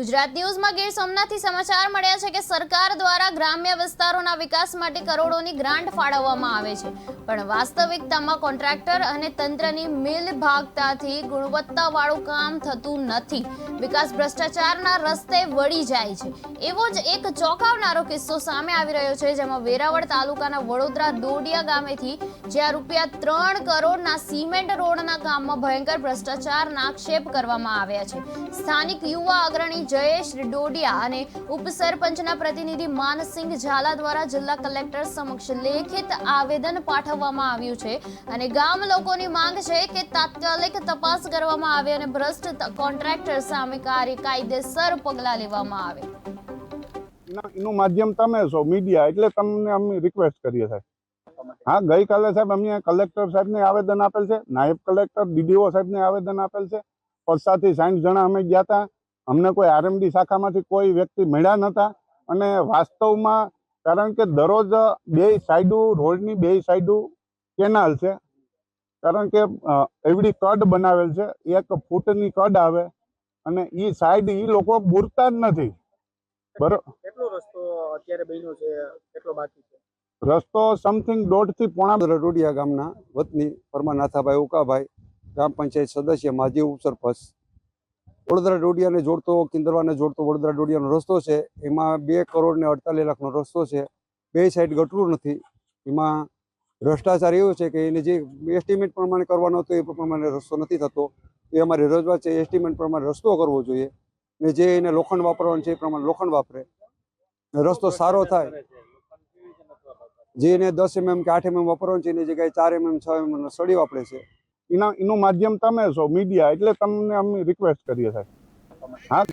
ગુજરાત ન્યૂઝમાં ગીર સોમનાથથી સમાચાર મળ્યા છે કે સરકાર દ્વારા ગ્રામ્ય વિસ્તારોના વિકાસ માટે કરોડોની ગ્રાન્ટ ફાળવવામાં આવે છે. પણ વાસ્તવિકતામાં કોન્ટ્રાક્ટર અને તંત્રની મિલ ભાગતાથી ગુણવત્તાવાળું કામ થતું નથી. વિકાસ ભ્રષ્ટાચારના રસ્તે વળી જાય છે. એવો જ એક ચોંકાવનારો કિસ્સો સામે આવી રહ્યો છે, જેમાં વેરાવળ તાલુકાના વડોદરા દોડિયા ગામેથી જ્યાં રૂપિયા ત્રણ કરોડના સિમેન્ટ રોડના કામમાં ભયંકર ભ્રષ્ટાચારના આક્ષેપ કરવામાં આવ્યા છે. સ્થાનિક યુવા અગ્રણી જયેશ ડોડિયા અને ઉપસરપંચના પ્રતિનિધિ માનસિંહ ઝાલા દ્વારા જિલ્લા કલેક્ટર સમક્ષ લેખિત આવેદન પાઠવવામાં આવ્યું છે. અને ગામ લોકોની માંગ છે કે તાત્કાલિક તપાસ કરવામાં આવે અને ભ્રષ્ટ કોન્ટ્રાક્ટર સામે કાયદેસર પગલાં લેવામાં આવે. એનું માધ્યમ તમે છો, મીડિયા, એટલે તમને અમે રિક્વેસ્ટ કરીએ સાહેબ. હા, ગઈકાલે સાહેબ અમે કલેક્ટર સાહેબને આવેદન આપેલ છે, નાયબ કલેક્ટર, ડીડીઓ સાહેબને આવેદન આપેલ છે. પચાસથી સાઠ જણા અમે ગયા હતા. અમને કોઈ આરએમડી શાખામાંથી કોઈ વ્યક્તિ મળ્યા નહોતા અને વાસ્તવમાં કારણ કે દરરોજ બે સાઈડુ રોડની બે સાઈડુ કેનાલ છે. કારણ કે એવડી કડ બનાવેલ છે. એક ફૂટની કડ આવે અને એ સાઈડ એ લોકો બુરતા જ નથી. બરોબર કેટલો રસ્તો અત્યારે બન્યો છે? કેટલો બાકી છે? રસ્તો સમથિંગ દોઢથી પોણા રડોડિયા ગામના વતની પરમાનાથાભાઈ ઉકાભાઈ ગ્રામ પંચાયત સદસ્ય માજી ઉપસરપંચ વડોદરા ડોડિયાને જોડતો, કિંદરવાને જોડતો વડોદરા ડોડિયાનો રસ્તો છે. એમાં બે કરોડ ને અડતાલીસ લાખનો રસ્તો છે. બે સાઈડ ગટરું નથી. એમાં ભ્રષ્ટાચાર એવો છે કે એને જે એસ્ટિમેટ પ્રમાણે કરવાનો હતો, એ પ્રમાણે રસ્તો નથી થતો. એ અમારી રજૂઆત છે એસ્ટિમેટ પ્રમાણે રસ્તો કરવો જોઈએ. ને જે એને લોખંડ વાપરવાનું છે, એ પ્રમાણે લોખંડ વાપરે. રસ્તો સારો થાય. જે એને દસ એમએમ કે આઠ એમએમ વાપરવાનું છે, એની જગ્યાએ ચાર એમએમ છ એમએમ સળી વાપરે છે. એના એનું માધ્યમ તમે છો મીડિયા એટલે તમને અમે રિક્વેસ્ટ કરીએ સાહેબ. હા.